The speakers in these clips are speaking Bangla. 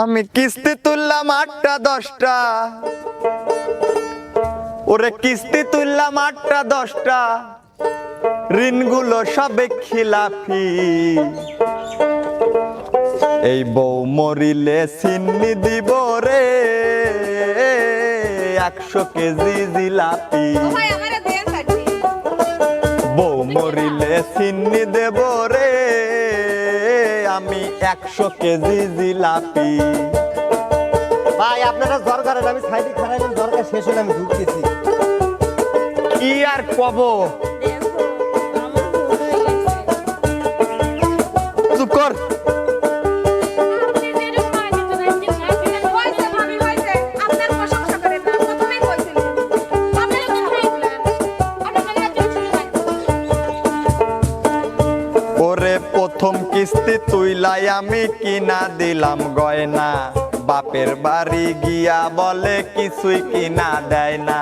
আমি কিস্তি তুললাম আটটা দশটা। ওরে কিস্তি তুললাম আটটা দশটা। ঋণগুলো সবে খিলাফি। এই বউ মরিলে সিন্নি দিব রে। একশো কেজি জিলাপি। বউ মরিলে সিন্নি দেব রে। আমি একশো কেজি জিলাপি। ভাই আপনারা দরকার আমি সাইডে খারাইলাম দরকার শেষ হলে আমি ঢুকতেছি। কি আর কব? চুপ কর। কিস্তি আমি কিনা দিলাম গয়না। বাপের বাড়ি গিয়া বলে কিছুই কিনা দেয় না।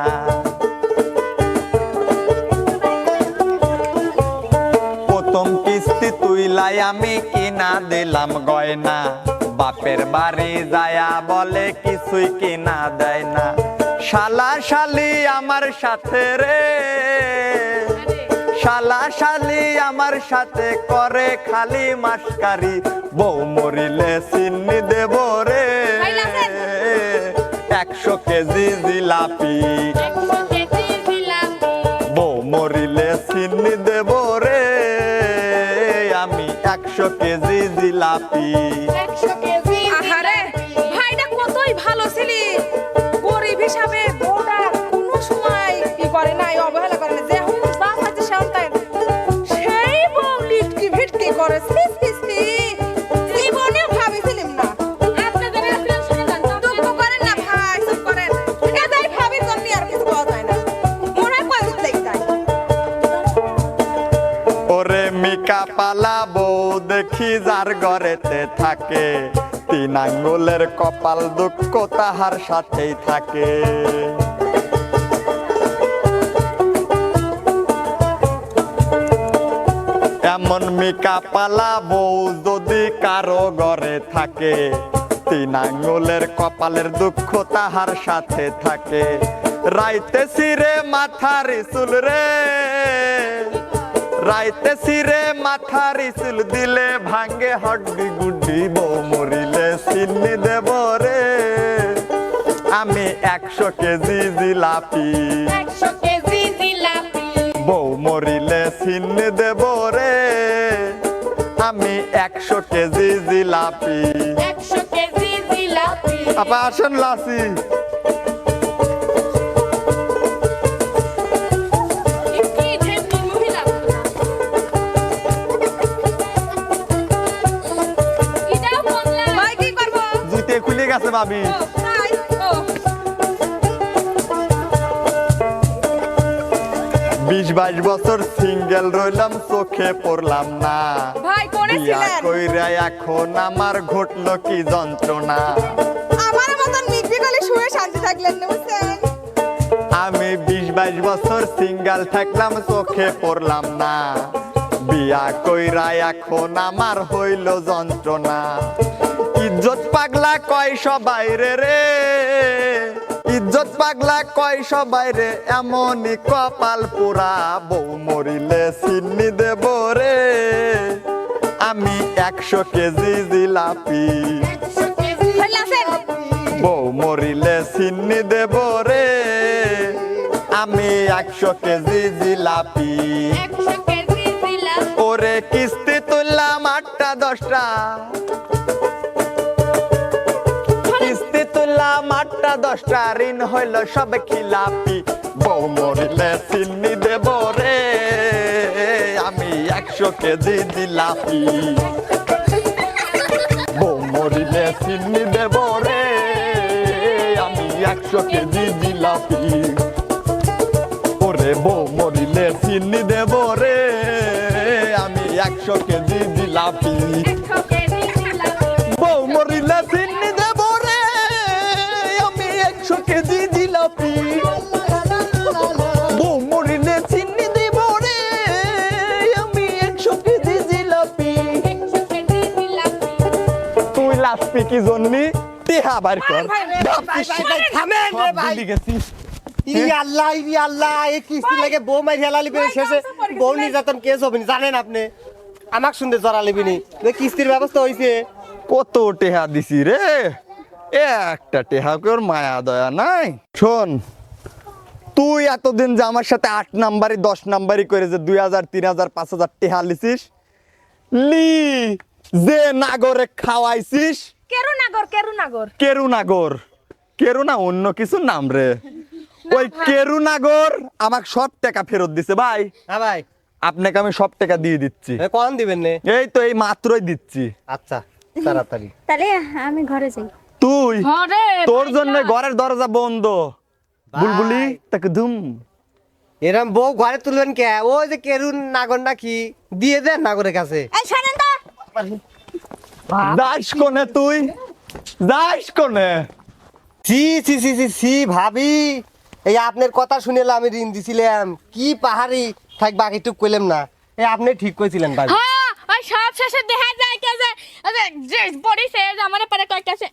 প্রথম কিস্তি তুইলাই আমি কিনা দিলাম গয়না। বাপের বাড়ি যায়া বলে কিছুই কিনা দেয় না। শালা শালি আমার সাথে রে। শালা শালি আমার সাথে করে খালি মাসকারি। বউ মরিলে চিন্নি দেব রে। একশো কেজি জিলাপি। বউ মরিলে চিন্নি দেব রে। আমি একশো কেজি জিলাপি। আহারে ভাইটা কতই ভালো ছিলি। গরিব হিসাবে বউটা কোনো সময় কি করে নাই অবহেলা মিকা পালা বউ দেখি যার ঘরেতে থাকে। তিন আঙ্গুলের কপাল দুঃখ তাহার সাথেই থাকে। এমন মিকা পালা বউ যদি কারও ঘরে থাকে। তিন আঙ্গুলের কপালের দুঃখ তাহার সাথে থাকে। রাইতে সিরে মাথার চুল রে। রাইতে সিরে মাথার চুল দিলে ভাঙ্গে হড্ডি গুড্ডি বউ মরিলে চিন্নি দেব রে। আমি একশো কেজি জিলাপি। বউ মরিলে চিন্নি দেব রে। আমি একশো কেজি জিলাপি। আপা আসেন লাসি। গেছে ভাবি। বিশ বাইশ বছর সিঙ্গেল রইলাম চোখে পড়লাম না। বিয়া কইরা এখন আমার ঘটলো কি যন্ত্রণা। আমার মতন মিগবি শুয়ে শান্তি থাকলেন না বুঝছেন? আমি বিশ বাইশ বছর সিঙ্গেল থাকলাম চোখে পড়লাম না। বিয়া কইরা এখন আমার হইল যন্ত্রণা। পাগলা কয় সবাই রে রে? ইজ্জত পাগলা কয় সবাই রে? এমনই কপাল পুরা বউ মরিলে চিন্নি দেব রে। আমি একশো কেজি জিলাপি। বউ মরিলে চিন্নি দেব রে। আমি একশো কেজি জিলাপি। ওরে কিস্তি তুললাম আটটা দশটা। তুললাম আটটা দশটা, ঋণ হইল সব খিলাপি। বউ মরিলে চিন্নি দেব রে, আমি একশো কেজি জিলাপি। বউ মরিলে চিন্নি দেব রে, আমি একশো কেজি জিলাপি। ওরে বউ মরিলে চিন্নি দেব কেজি জিলাপি বউ মরিলে রে আমি একশো কেজি জিলাপি। তুই লাস্ট কি জন্যি? টেহা বার কর। মারেন ভাই, ভাই, ভাই, ভাই, থামেন রে সব ভাই। ভুলি গেছিস? ই আল্লাহ ই আল্লাহ এই কিস্তি লাগে বউ মাই হেলালি বেরে ভাই, শেষে। গামছা পরে গেছে, বউ ভাই। নির্যাতন কেস হবে না, জানেন আপনি? আমাক শুনতে জড়ালিবি নি যে কিস্তির ব্যবস্থা হইছে। কত টেহা দিছি রে। একটা টেহা ওর মায়া দয়া নাই। শোন তুই এতদিন যে আমার সাথে আট নাম্বারই দশ নাম্বারই করে যে দুই হাজার তিন হাজার পাঁচ হাজার টেহা লিছিস লি যে নাগরে খাওয়াইছিস। কেরু নাগর কেরু নাগর? কেরু নাগর। কেরু না অন্য কিছু নাম রে। ওই কেরু নাগর আমাকে সব টাকা ফেরত দিছে ভাই। হ্যাঁ ভাই। আপনাকে আমি সব টাকা দিয়ে দিচ্ছি। কখন দিবেন এই তো এই মাত্রই দিচ্ছি। আচ্ছা তাড়াতাড়ি। তাহলে আমি ঘরে যাই। তুই? তোর জন্য ঘরের দরজা বন্ধ। বুলবুলি তাকে ধুম। এরম বউ ঘরে তুলবেন কে? ওই যে কেরুন নাগর নাকি? দিয়ে দেন নাগরের কাছে। যাস কোনে তুই? যাস কোনে? সি সি সি সি সি ভাবি। এই আপনার কথা শুনেলে আমি ঋণ দিছিলাম। কি পাহাড়ি? থাক বাকি টুক কইলাম না। এই আপনি ঠিক কইছিলেন ভাবি হ্যাঁ সব শেষে দেখা যায় কে যে পড়িছে যে আমার পরে কয়েকটাছে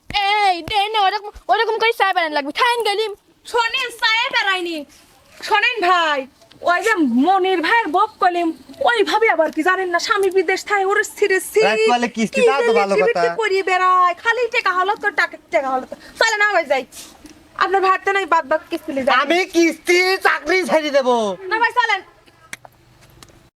এই দে না ওরকম ওরকম করে চাই বানান লাগবে। খাইন গেলিম। শোনেন সায়ে বেড়াইনি শোনেন ভাই ওই যে মনির ভাইয়ের বপ কলিম ওইভাবে আবার কি জানেন না স্বামী বিদেশ থাই ওর রাতবেলা কিস্তি দাও তো ভালো কথা। করি বেড়ায় খালি টাকা হলো তো টাকা টাকা হলো চলে না হয়ে যাই আপনার ভাত তো নাই বাদ বাদ কিস্তি আমি কিস্তি চাকরি ছেড়ে দেবো। না ভাই চলেন।